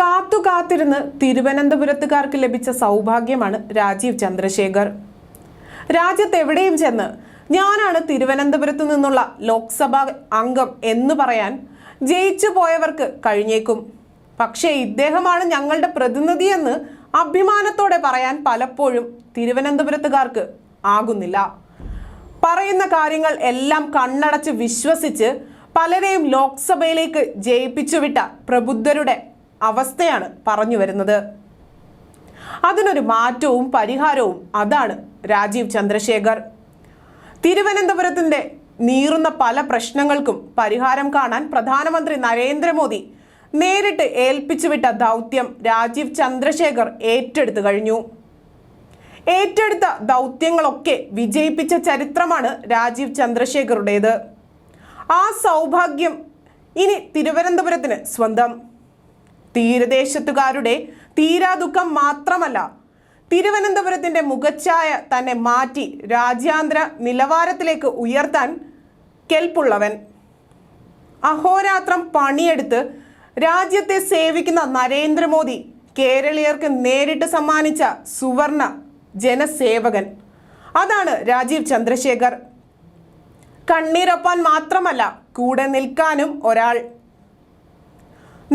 കാത്തു കാത്തിരുന്ന് തിരുവനന്തപുരത്തുകാർക്ക് ലഭിച്ച സൗഭാഗ്യമാണ് രാജീവ് ചന്ദ്രശേഖർ. രാജ്യത്ത് എവിടെയും ചെന്ന് ഞാനാണ് തിരുവനന്തപുരത്ത് നിന്നുള്ള ലോക്സഭാ അംഗം എന്ന് പറയാൻ ജയിച്ചു പോയവർക്ക് കഴിഞ്ഞേക്കും. പക്ഷേ ഇദ്ദേഹമാണ് ഞങ്ങളുടെ പ്രതിനിധിയെന്ന് അഭിമാനത്തോടെ പറയാൻ പലപ്പോഴും തിരുവനന്തപുരത്തുകാർക്ക് ആകുന്നില്ല. പറയുന്ന കാര്യങ്ങൾ എല്ലാം കണ്ണടച്ച് വിശ്വസിച്ച് പലരെയും ലോക്സഭയിലേക്ക് ജയിപ്പിച്ചുവിട്ട പ്രബുദ്ധരുടെ അവസ്ഥയാണ് പറഞ്ഞു വരുന്നത്. അതിനൊരു മാറ്റവും പരിഹാരവും അതാണ് രാജീവ് ചന്ദ്രശേഖർ. തിരുവനന്തപുരത്തിന്റെ നീറുന്ന പല പ്രശ്നങ്ങൾക്കും പരിഹാരം കാണാൻ പ്രധാനമന്ത്രി നരേന്ദ്രമോദി നേരിട്ട് ഏൽപ്പിച്ചുവിട്ട ദൗത്യം രാജീവ് ചന്ദ്രശേഖർ ഏറ്റെടുത്തു കഴിഞ്ഞു. ഏറ്റെടുത്ത ദൗത്യങ്ങളൊക്കെ വിജയിപ്പിച്ച ചരിത്രമാണ് രാജീവ് ചന്ദ്രശേഖറുടേത്. ആ സൗഭാഗ്യം ഇനി തിരുവനന്തപുരത്തിന് സ്വന്തം. തീരദേശത്തുകാരുടെ തീരാദുഖം മാത്രമല്ല തിരുവനന്തപുരത്തിന്റെ മുഖച്ഛായ തന്നെ മാറ്റി രാജ്യാന്തര നിലവാരത്തിലേക്ക് ഉയർത്താൻ കെൽപ്പുള്ളവൻ. അഹോരാത്രം പണിയെടുത്ത് രാജ്യത്തെ സേവിക്കുന്ന നരേന്ദ്രമോദി കേരളീയർക്ക് നേരിട്ട് സമ്മാനിച്ച സുവർണ ജനസേവകൻ. അതാണ് രാജീവ് ചന്ദ്രശേഖർ. കണ്ണീരൊപ്പാൻ മാത്രമല്ല കൂടെ നിൽക്കാനും ഒരാൾ.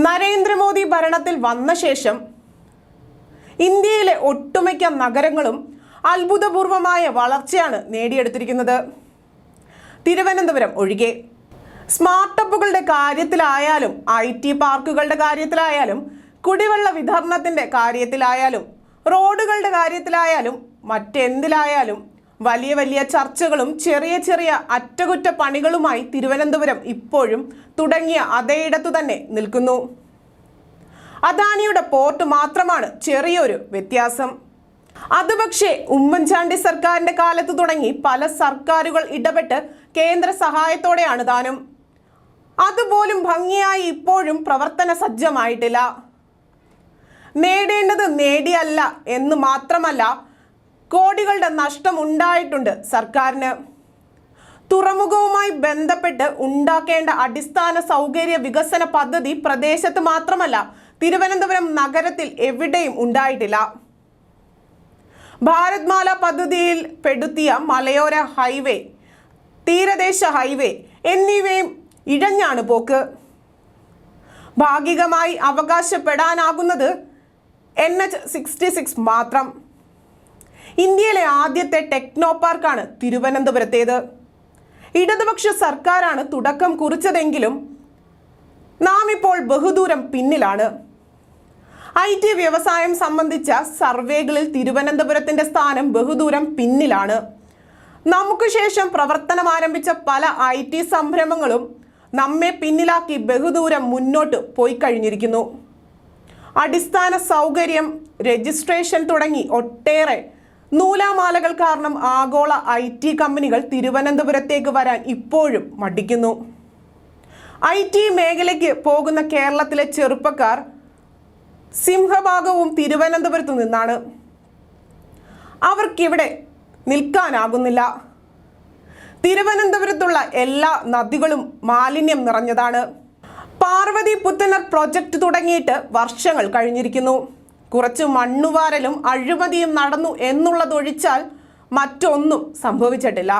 നരേന്ദ്രമോദി ഭരണത്തിൽ വന്ന ശേഷം ഇന്ത്യയിലെ ഒട്ടുമിക്ക നഗരങ്ങളും അത്ഭുതപൂർവമായ വളർച്ചയാണ് നേടിയെടുത്തിരിക്കുന്നത്. തിരുവനന്തപുരം ഒഴികെ സ്മാർട്ടപ്പുകളുടെ കാര്യത്തിലായാലും ഐ ടി പാർക്കുകളുടെ കാര്യത്തിലായാലും കുടിവെള്ള വിതരണത്തിന്റെ കാര്യത്തിലായാലും റോഡുകളുടെ കാര്യത്തിലായാലും മറ്റെന്തിലായാലും വലിയ വലിയ ചർച്ചകളും ചെറിയ ചെറിയ അറ്റകുറ്റപ്പണികളുമായി തിരുവനന്തപുരം ഇപ്പോഴും തുടങ്ങിയ അതേയിടത്തു തന്നെ നിൽക്കുന്നു. അദാനിയുടെ പോർട്ട് മാത്രമാണ് ചെറിയൊരു വ്യത്യാസം. അത് പക്ഷേ ഉമ്മൻചാണ്ടി സർക്കാരിന്റെ കാലത്ത് തുടങ്ങി പല സർക്കാരുകൾ ഇടപെട്ട് കേന്ദ്ര സഹായത്തോടെയാണ് താനും അതുപോലും ഭംഗിയായി ഇപ്പോഴും പ്രവർത്തന സജ്ജമായിട്ടില്ല. നേടേണ്ടത് നേടിയല്ല എന്ന് മാത്രമല്ല കോടികളുടെ നഷ്ടം ഉണ്ടായിട്ടുണ്ട് സർക്കാരിന്. തുറമുഖവുമായി ബന്ധപ്പെട്ട് ഉണ്ടാക്കേണ്ട അടിസ്ഥാന സൗകര്യ വികസന പദ്ധതി പ്രദേശത്ത് മാത്രമല്ല തിരുവനന്തപുരം നഗരത്തിൽ എവിടെയും ഉണ്ടായിട്ടില്ല. ഭാരത്മാല പദ്ധതിയിൽ പെടുത്തിയ മലയോര ഹൈവേ തീരദേശ ഹൈവേ എന്നിവയും ഇഴഞ്ഞാണ് പോക്ക്. ഭാഗികമായി അവകാശപ്പെടാനാകുന്നത് എൻ എച്ച് സിക്സ്റ്റി സിക്സ് മാത്രം. ഇന്ത്യയിലെ ആദ്യത്തെ ടെക്നോ പാർക്കാണ് തിരുവനന്തപുരത്തേത്. ഇടതുപക്ഷ സർക്കാരാണ് തുടക്കം കുറിച്ചതെങ്കിലും നാം ഇപ്പോൾ ബഹുദൂരം പിന്നിലാണ്. ഐ ടി വ്യവസായം സംബന്ധിച്ച സർവേകളിൽ തിരുവനന്തപുരത്തിന്റെ സ്ഥാനം ബഹുദൂരം പിന്നിലാണ്. നമുക്ക് ശേഷം പ്രവർത്തനം ആരംഭിച്ച പല ഐ ടി സംരംഭങ്ങളും നമ്മെ പിന്നിലാക്കി ബഹുദൂരം മുന്നോട്ട് പോയി കഴിഞ്ഞിരിക്കുന്നു. അടിസ്ഥാന സൗകര്യം രജിസ്ട്രേഷൻ തുടങ്ങി ഒട്ടേറെ നൂലാമാലകൾ കാരണം ആഗോള ഐ ടി കമ്പനികൾ തിരുവനന്തപുരത്തേക്ക് വരാൻ ഇപ്പോഴും മടിക്കുന്നു. ഐ ടി മേഖലയ്ക്ക് പോകുന്ന കേരളത്തിലെ ചെറുപ്പക്കാർ സിംഹഭാഗവും തിരുവനന്തപുരത്തു നിന്നാണ്. അവർക്കിവിടെ നിൽക്കാനാകുന്നില്ല. തിരുവനന്തപുരത്തുള്ള എല്ലാ നദികളും മാലിന്യം നിറഞ്ഞതാണ്. പാർവതി പുത്തനർ പ്രൊജക്ട് തുടങ്ങിയിട്ട് വർഷങ്ങൾ കഴിഞ്ഞിരിക്കുന്നു. കുറച്ച് മണ്ണുവാരലും അഴിമതിയും നടന്നു എന്നുള്ളതൊഴിച്ചാൽ മറ്റൊന്നും സംഭവിച്ചിട്ടില്ല.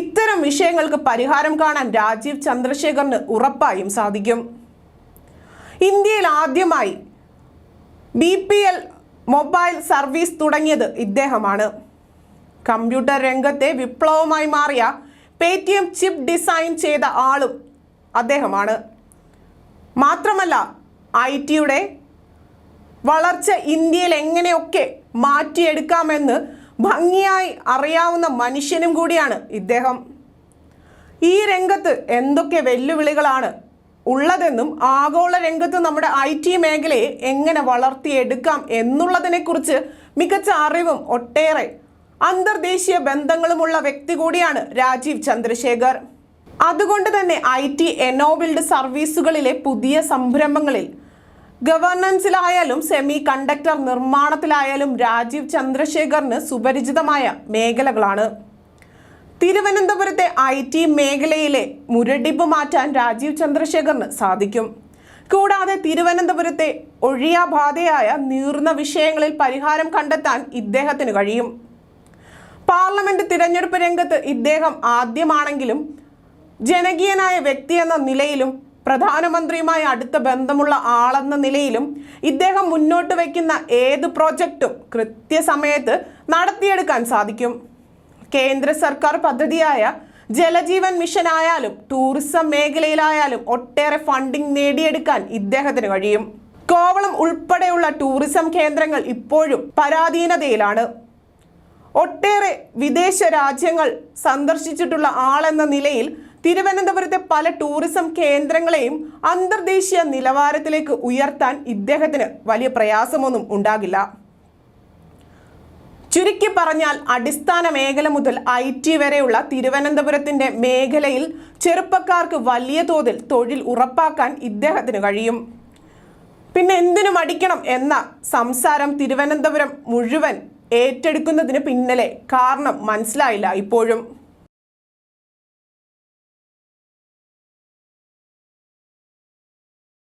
ഇത്തരം വിഷയങ്ങൾക്ക് പരിഹാരം കാണാൻ രാജീവ് ചന്ദ്രശേഖറിന് ഉറപ്പായും സാധിക്കും. ഇന്ത്യയിൽ ആദ്യമായി B P L mobile service തുടങ്ങിയത് ഇദ്ദേഹമാണ്. കമ്പ്യൂട്ടർ രംഗത്തെ വിപ്ലവമായി മാറിയ പേടിഎം ചിപ്പ് ഡിസൈൻ ചെയ്ത ആളും അദ്ദേഹമാണ്. മാത്രമല്ല ഐ ടിയുടെ വളർച്ച ഇന്ത്യയിൽ എങ്ങനെയൊക്കെ മാറ്റിയെടുക്കാമെന്ന് ഭംഗിയായി അറിയാവുന്ന മനുഷ്യനും കൂടിയാണ് ഇദ്ദേഹം. ഈ രംഗത്ത് എന്തൊക്കെ വെല്ലുവിളികളാണ് ഉള്ളതെന്നും ആഗോള രംഗത്ത് നമ്മുടെ ഐ ടി മേഖലയെ എങ്ങനെ വളർത്തിയെടുക്കാം എന്നുള്ളതിനെക്കുറിച്ച് മികച്ച അറിവും ഒട്ടേറെ അന്തർദേശീയ ബന്ധങ്ങളുമുള്ള വ്യക്തി കൂടിയാണ് രാജീവ് ചന്ദ്രശേഖർ. അതുകൊണ്ട് തന്നെ ഐ ടി എനോബിൾഡ് സർവീസുകളിലെ പുതിയ സംരംഭങ്ങളിൽ ഗവർണൻസിലായാലും സെമി കണ്ടക്ടർ നിർമ്മാണത്തിലായാലും രാജീവ് ചന്ദ്രശേഖറിന് സുപരിചിതമായ മേഖലകളാണ്. തിരുവനന്തപുരത്തെ ഐ ടി മേഖലയിലെ മുരടിപ്പ് മാറ്റാൻ രാജീവ് ചന്ദ്രശേഖറിന് സാധിക്കും. കൂടാതെ തിരുവനന്തപുരത്തെ ഒഴിയാബാധയായ നീർന്ന വിഷയങ്ങളിൽ പരിഹാരം കണ്ടെത്താൻ ഇദ്ദേഹത്തിന് കഴിയും. പാർലമെന്റ് തിരഞ്ഞെടുപ്പ് രംഗത്ത് ഇദ്ദേഹം ആദ്യമാണെങ്കിലും ജനകീയനായ വ്യക്തി എന്ന നിലയിലും പ്രധാനമന്ത്രിയുമായി അടുത്ത ബന്ധമുള്ള ആളെന്ന നിലയിലും ഇദ്ദേഹം മുന്നോട്ട് വയ്ക്കുന്ന ഏത് പ്രോജക്റ്റും കൃത്യസമയത്ത് നടത്തിയെടുക്കാൻ സാധിക്കും. കേന്ദ്ര സർക്കാർ പദ്ധതിയായ ജലജീവൻ മിഷൻ ആയാലും ടൂറിസം മേഖലയിലായാലും ഒട്ടേറെ ഫണ്ടിംഗ് നേടിയെടുക്കാൻ ഇദ്ദേഹത്തിന് കഴിയും. കോവളം ഉൾപ്പെടെയുള്ള ടൂറിസം കേന്ദ്രങ്ങൾ ഇപ്പോഴും പരാധീനതയിലാണ്. ഒട്ടേറെ വിദേശ രാജ്യങ്ങൾ സന്ദർശിച്ചിട്ടുള്ള ആളെന്ന നിലയിൽ തിരുവനന്തപുരത്തെ പല ടൂറിസം കേന്ദ്രങ്ങളെയും അന്തർദേശീയ നിലവാരത്തിലേക്ക് ഉയർത്താൻ ഇദ്ദേഹത്തിന് വലിയ പ്രയാസമൊന്നും ഉണ്ടാകില്ല. ചുരുക്കി പറഞ്ഞാൽ അടിസ്ഥാന മേഖല മുതൽ ഐ ടി വരെയുള്ള തിരുവനന്തപുരത്തിന്റെ മേഖലയിൽ ചെറുപ്പക്കാർക്ക് വലിയ തോതിൽ തൊഴിൽ ഉറപ്പാക്കാൻ ഇദ്ദേഹത്തിന് കഴിയും. പിന്നെ എന്തിനു മടിക്കണം എന്ന സംസാരം തിരുവനന്തപുരം മുഴുവൻ ഏറ്റെടുക്കുന്നതിന് പിന്നിലെ കാരണം മനസ്സിലായില്ല ഇപ്പോഴും.